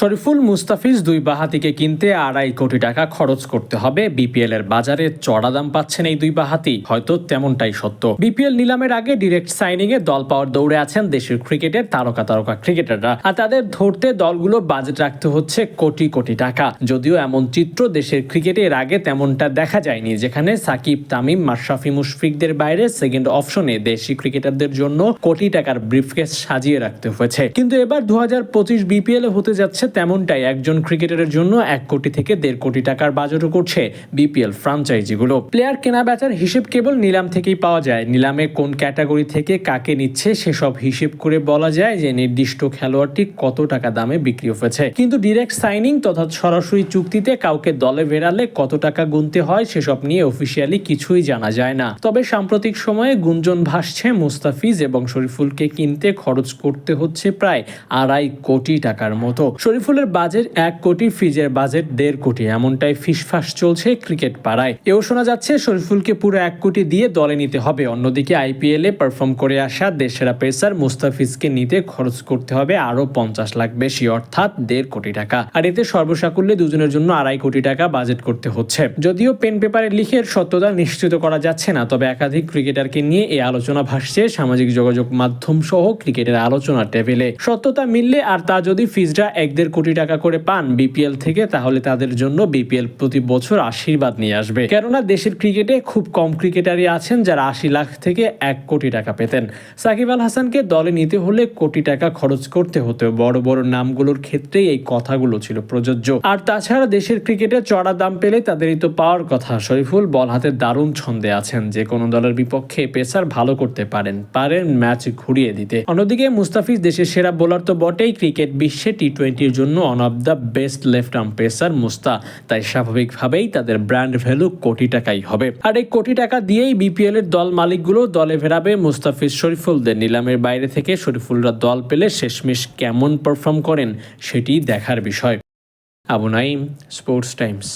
শরীফুল মুস্তাফিজ দুই বাহাতিকে কিনতে আড়াই কোটি টাকা খরচ করতে হবে। বিপিএল এর বাজারে চড়া দাম পাচ্ছেন এই দুই বাহাতি। হয়তো তেমনটাই সত্য। বিপিএল নিলামের আগে ডিরেক্ট সাইনিং এ দল পাওয়ার দৌড়ে আছেন দেশের ক্রিকেটের তারকা তারকা ক্রিকেটাররা। আর তাদের ধরতে দলগুলো বাজেট রাখতে হচ্ছে কোটি কোটি টাকা। যদিও এমন চিত্র দেশের ক্রিকেটে এর আগে তেমনটা দেখা যায়নি, যেখানে সাকিব, তামিম, মাশরাফি মুশফিকদের বাইরে সেকেন্ড অপশনে দেশি ক্রিকেটারদের জন্য কোটি টাকার ব্রিফকেস সাজিয়ে রাখতে হয়েছে। কিন্তু এবার দু হাজার পঁচিশ বিপিএল হতে যাচ্ছে তেমনটাই একজন ক্রিকেটারের জন্য এক কোটি থেকে দেড় কোটি টাকার বাজেটও করছে বিপিএল ফ্রাঞ্চাইজিগুলো। প্লেয়ার কেনা বেচার হিসেব কেবল নিলাম থেকেই পাওয়া যায়। নিলামে কোন ক্যাটাগরি থেকে কাকে নিচ্ছে সেসব হিসেব করে বলা যায় যে নির্দিষ্ট খেলোয়াড়টি কত টাকা দামে বিক্রি হয়েছে। কিন্তু ডিরেক্ট সাইনিং তথা সরাসরি চুক্তিতে কাউকে দলে বেরালে কত টাকা গুনতে হয় সেসব নিয়ে অফিসিয়ালি কিছুই জানা যায় না। তবে সাম্প্রতিক সময়ে গুঞ্জন ভাসছে মুস্তাফিজ এবং শরীফুলকে কিনতে খরচ করতে হচ্ছে প্রায় আড়াই কোটি টাকার মতো। শরীফুলের বাজেট এক কোটি, ফিজের বাজেট দেড় কোটি। এমনটাই ফিসফাস চলছে ক্রিকেট পাড়ায়। এও শোনা যাচ্ছে, শরীফুলকে পুরো এক কোটি দিয়ে দলে নিতে হবে। অন্যদিকে আইপিএল এ পারফর্ম করে আসা দেশেরা পেসার মুস্তাফিজকে নিতে খরচ করতে হবে আরও পঞ্চাশ লাখ বেশি, অর্থাৎ দেড় কোটি টাকা। আর এতে সর্বসাকুল্যে দুজনের জন্য আড়াই কোটি টাকা বাজেট করতে হচ্ছে। যদিও পেন পেপারে লিখে সত্যতা নিশ্চিত করা যাচ্ছে না, তবে একাধিক ক্রিকেটারকে নিয়ে এই আলোচনা ভাসছে সামাজিক যোগাযোগ মাধ্যম সহ ক্রিকেটের আলোচনা টেবিলে। সত্যতা মিললে আর তা যদি ফিজরা এক দেড় কোটি টাকা করে পান বিপিএল থেকে, তাহলে তাদের জন্য বিপিএল প্রতি বছর আশীর্বাদ নিয়ে আসবে। কেননা দেশের ক্রিকেটে খুব কম ক্রিকেটারই আছেন যারা আশি লাখ থেকে এক কোটি টাকা পেতেন। সাকিব আল হাসানকে দলে নিতে হলে কোটি টাকা খরচ করতে হতো। বড় বড় নামগুলোর ক্ষেত্রেই এই কথাগুলো ছিল প্রযোজ্য। আর তাছাড়া দেশের ক্রিকেটে চড়া দাম পেলে তাদেরই তো পাওয়ার কথা। শরীফুল বল হাতে দারুণ ছন্দে আছেন। যে কোনো দলের বিপক্ষে পেসার ভালো করতে পারেন পারেন ম্যাচ ঘুরিয়ে দিতে। অন্যদিকে মুস্তাফিজ দেশের সেরা বোলার তো বটেই। ক্রিকেট বিশ্বে টি টোয়েন্টির জন্য one of the best left arm pacer মুস্তা তাই স্বাভাবিকভাবেই তাদের ব্র্যান্ড ভ্যালু কোটি টাকাই হবে। আর এই কোটি টাকা দিয়েই বিপিএল এর দল মালিকগুলো দলে ফেরাবে মুস্তাফিজ শরীফুলদের। নিলামের বাইরে থেকে শরীফুলরা দল পেলে শেষমেশ কেমন পারফর্ম করেন, সেটি দেখার বিষয়। Abu Naim sports Times